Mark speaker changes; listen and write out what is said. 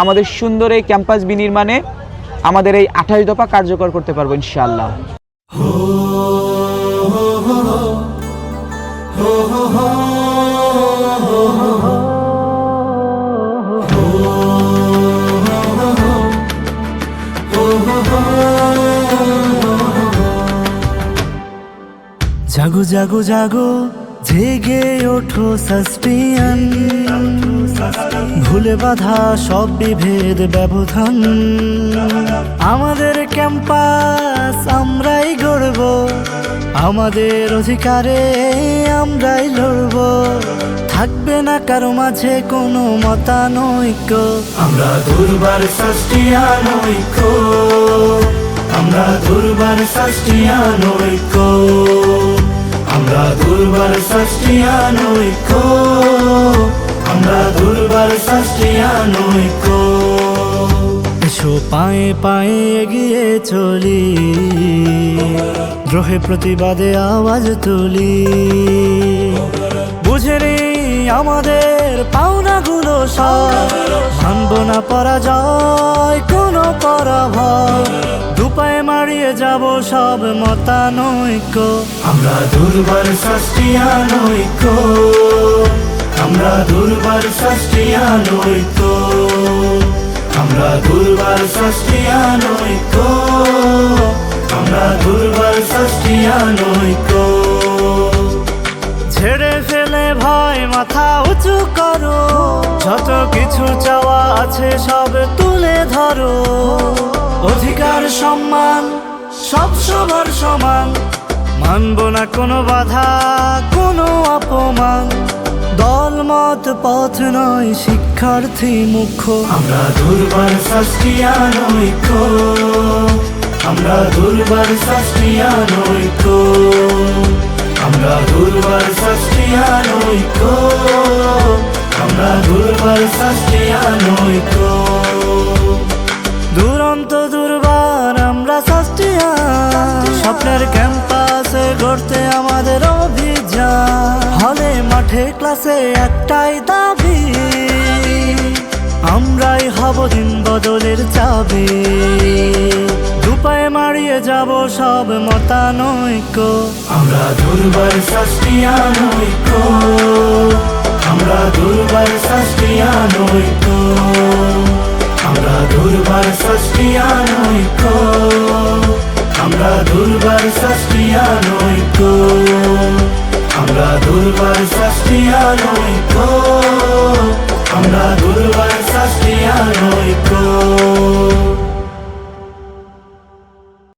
Speaker 1: আমাদের সুন্দর এই ক্যাম্পাস বিনির্মাণে আমাদের এই আঠাশ দফা কার্যকর করতে পারব ইনশাআল্লাহ।
Speaker 2: জাগো জাগো জাগো। জেগে ওঠো সাসপিয়ান। ভুলে বাধা সব বিভেদ ব্যবধান। আমাদের ক্যাম্পাস আমরাই গড়ব। আমাদের অধিকারে আমরাই লড়ব। থাকবে না কারও মাঝে কোনো মতানৈক্য। আমরা দুর্বার ষষ্ঠিয়ান ঐক্য। আমরা দুর্বার ঐক্য। আমরা দুর্বার এসো পায়ে পায়ে এগিয়ে চলি। দ্রোহে প্রতিবাদে আওয়াজ তুলি। বুঝে নি আমাদের পাওনাগুলো সব। না পরাজয় কোনো পরাভয়। দুপায়ে মারিয়ে যাব সব মতানৈক্য। আমরা দুর্বার ষষ্ঠিয়ান ঐক্য আমরা দুর্বার ষষ্ঠিয়ান ঐক্য আমরা দুর্বার ষষ্ঠিয়ান ঐক্য আমরা দুর্বার ষষ্ঠিয়ান ঐক্য ছেড়ে ফেলে ভয়, মাথা উঁচু করো। যত কিছু চাওয়া আছে সব তুলে ধরো। অধিকার, সম্মান, সব সবার সমান। মানব না কোনো বাধা, কোনো অপমান। দল, মত, পথ নয়, শিক্ষার্থী, মুখ্য। আমরা দুর্বার ষষ্ঠিয়ান ঐক্য। আমরা দুর্বার ষষ্ঠিয়ান ঐক্য। দুর্বার ষষ্ঠিয়ান ঐক্য দুরন্ত দুর্বার আমরা ষষ্ঠিয়ান স্বপ্নের ক্যাম্পাসে গড়তে আমাদের অভিযান। হলে মাঠে ক্লাসে একটাই দাবি, আমরাই হব দিন বদলের চাবি। দুপায়ে মারিয়ে যাব সব মতানৈক্য। আমরা দুর্বার দুর্বার ষষ্ঠিয়ান তো আমরা দুর্বার সৃষ্টিয়া নই তো আমরা দুর্বার সৃষ্টিয়া নই তো আমরা দুর্বার ষষ্ঠিয়ান ঐক্য